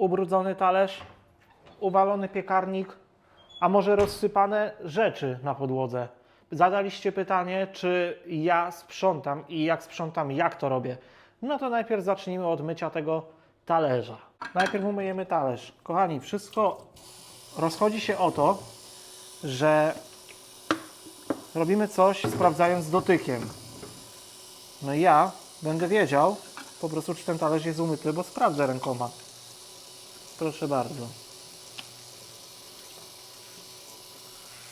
ubrudzony talerz, uwalony piekarnik, a może rozsypane rzeczy na podłodze. Zadaliście pytanie, czy ja sprzątam i jak sprzątam, jak to robię. No to najpierw zacznijmy od mycia tego talerza. Najpierw umyjemy talerz. Kochani, wszystko rozchodzi się o to, że robimy coś sprawdzając dotykiem. No i ja będę wiedział po prostu, czy ten talerz jest umyty, bo sprawdzę rękoma. Proszę bardzo.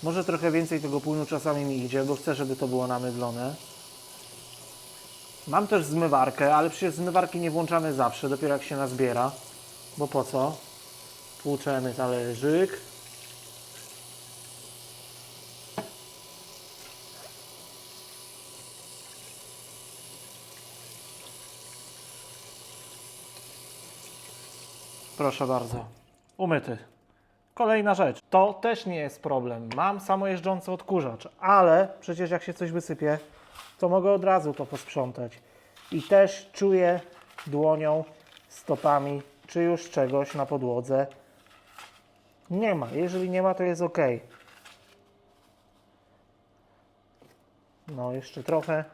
Może trochę więcej tego płynu czasami mi idzie, bo chcę, żeby to było namydlone. Mam też zmywarkę, ale przecież zmywarki nie włączamy zawsze, dopiero jak się nazbiera. Bo po co? Tłuczemy talerzyk. Proszę bardzo. Umyty. Kolejna rzecz. To też nie jest problem. Mam samojeżdżący odkurzacz, ale przecież jak się coś wysypie, to mogę od razu to posprzątać. I też czuję dłonią, stopami, czy już czegoś na podłodze nie ma. Jeżeli nie ma, to jest ok. No, jeszcze trochę.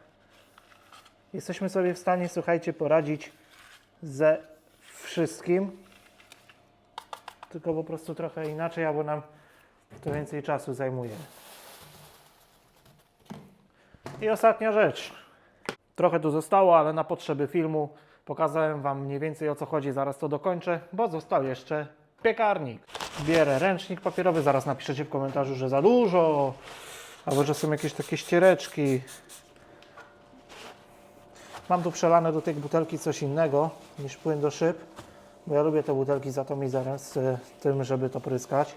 Jesteśmy sobie w stanie, słuchajcie, poradzić ze wszystkim tylko po prostu trochę inaczej, albo nam to więcej czasu zajmuje. I ostatnia rzecz. Trochę tu zostało, ale na potrzeby filmu pokazałem Wam mniej więcej o co chodzi. Zaraz to dokończę, bo został jeszcze piekarnik. Bierę ręcznik papierowy, zaraz napiszecie w komentarzu, że za dużo, albo że są jakieś takie ściereczki. Mam tu przelane do tej butelki coś innego niż płyn do szyb. Bo ja lubię te butelki z atomizerem, z e, tym, żeby to pryskać.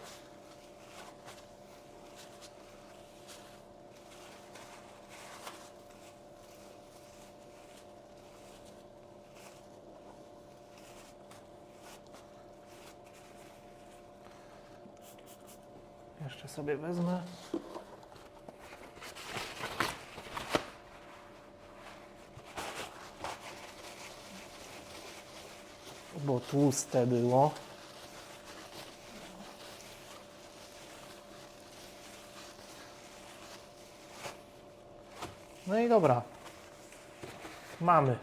Jeszcze sobie wezmę. Bo tłuste było. No i dobra. Mamy.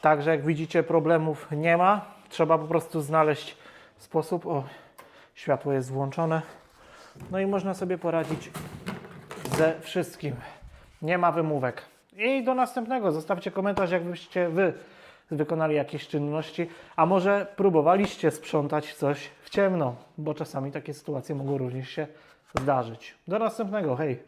Także jak widzicie problemów nie ma. Trzeba po prostu znaleźć sposób. O, światło jest włączone. No i można sobie poradzić ze wszystkim. Nie ma wymówek. I do następnego. Zostawcie komentarz, jakbyście wy wykonali jakieś czynności, a może próbowaliście sprzątać coś w ciemno, bo czasami takie sytuacje mogą również się zdarzyć. Do następnego, hej!